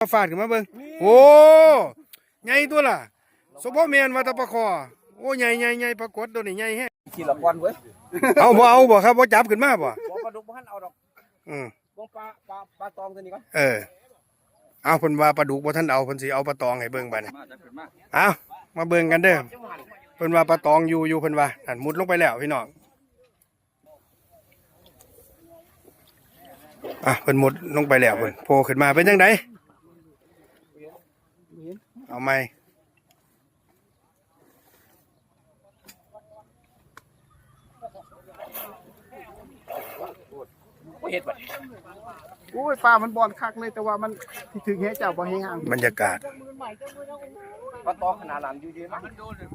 มาฟาดขึ้นมาเบิ่งโอ้ใหญ่ตัวล่ะสมพ่อแม่นว่าแตะปลาคอโอ้ใหญ่ใหญ่ใหญ่ปรากฏตัวนี้ใหญ่แฮะทีละก้อนเว้ยเอาบ่เอาบ่ครับบ่จับขึ้นมาบ่บ่ปลาดุกบ่ทันเอาดอกอืมบ่ปลาปลาปลาตองตัวนี้ก่อนเออเอาเพิ่นว่าปลาดุกบ่ทันเอาเพิ่นสิเอาปลาตองให้เบิ่งบัดนี้มาจับขึ้นมาเอามาเบิ่งกันเด้อจังหวะนี้เพิ่นว่าปลาตองอยู่อยู่เพิ่นว่านั่นมุดลงไปแล้วพี่น้องอะเพิ่นมุดลงไปแล้วเพิ่นโผล่ขึ้นมาเป็นจังได เอาไหมบ่เฮ็ดบัดโอ้ยปลามันบอลคักเลยแต่ว่ามันที่ถึงแห่เจ้าบ่แห่งห่างบรรยากาศปลาตองขนาดนั้นอยู่ดีมั้ง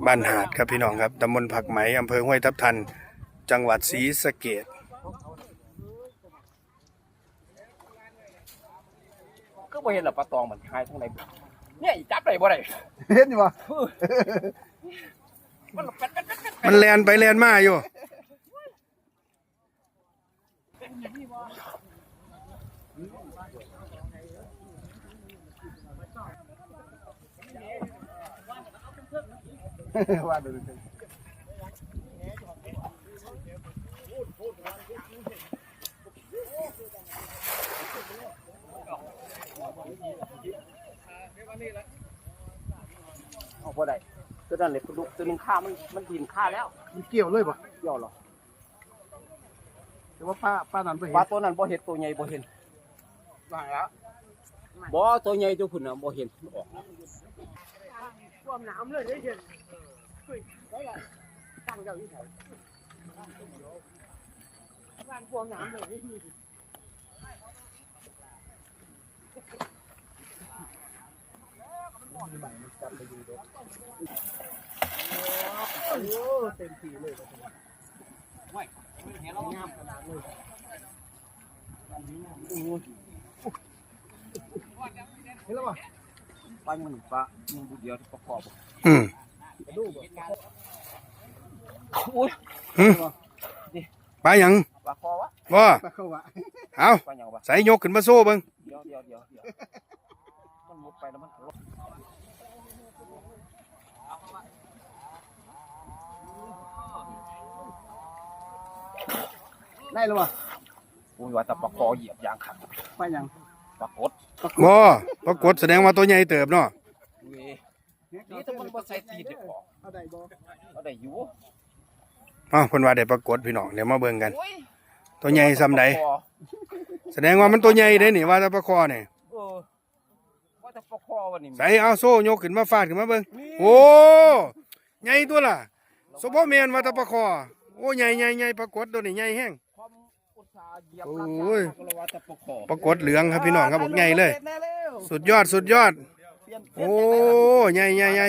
บ้านหาดครับพี่น้องครับตำบลผักไหมอำเภอห้วยทับทัน จังหวัดศรีสะเกษก็บ่เห็นหรอกปลาตองมันหายทางไหน เนี่ยจับได้บ่ได้เห็นอยู่บ่มันเป็ดเป็ดเป็ดเป็ดมันแลนไปแลนมาอยู่ว่าดู เอาบ่ได้ตัวนั้นเลยปลาดุกตัวนึงฆ่ามันมันดินฆ่าแล้วมันเกี่ยวเลยบ่เกี่ยวหรอแต่ว่าปลาปลานั้นบ่เห็ปลานตัวนั้นบ่เห็นตัวใหญ่บ่เห็นว่าแล้วบ่ตัวใหญ่ตัวพุ่นน่ะบ่เห็นออกความน้ำเลยได้เห็นตั้งเจ้าอยู่ไสบ้านความน้ำเลย ปลาหนึ่งปลาหนึ่งบุเดียวที่ประกอบอืมโอ้ยปลาหยังปลาคอวะบ่ปลาเข้าว่าเอาปลาหยังวะใส่ยกขึ้นมาโซ่เบิ่งเดี๋ยวเดี๋ยวเดี๋ยวเดี๋ยวมันมุด ไปแล้วมันลงได้แล้วบ่อุ้ยว่าแต่ปลาคอเหยียบยางขังปลาหยังปลากดบ่ปรากฏแสดงว่าตัวใหญ่เติบเนาะเว้ยนี่ถ้ามันบ่ใส่ตีนเด็กออกเอาได้บ่ก็ได้อยู่อ้าวเพิ่นว่าได้ปรากฏพี่น้องเดี๋ยวมาเบิ่งกัน โอ้ยตัวใหญ่ซำใดปลาคอแสดงว่ามันตัวใหญ่เด้นี่ว่าแต่ปลาคอนี่เออว่า แต่ปลาคอวันนี้ใส่เอาโซ่ยกขึ้นมาฟาดขึ้นมาเบิ่งโอ้ใหญ่ตัวล่ะสมพ่อแม่นว่าแต่ปลาคอโอ้ใหญ่ใหญ่ใหญ่ปรากฏตัวนี้ใหญ่แฮงความอุตสาห์เหยียบโอ้ลักยยางก็เลยว่าแต่ปลาคอปรากฏเหลืองครับพี่น้องครับบอกใหญ่เลยแน่แล้วสุดยอดสุดยอดเปลี่ยนโอ้ใหญ่ใหญ่ใหญ่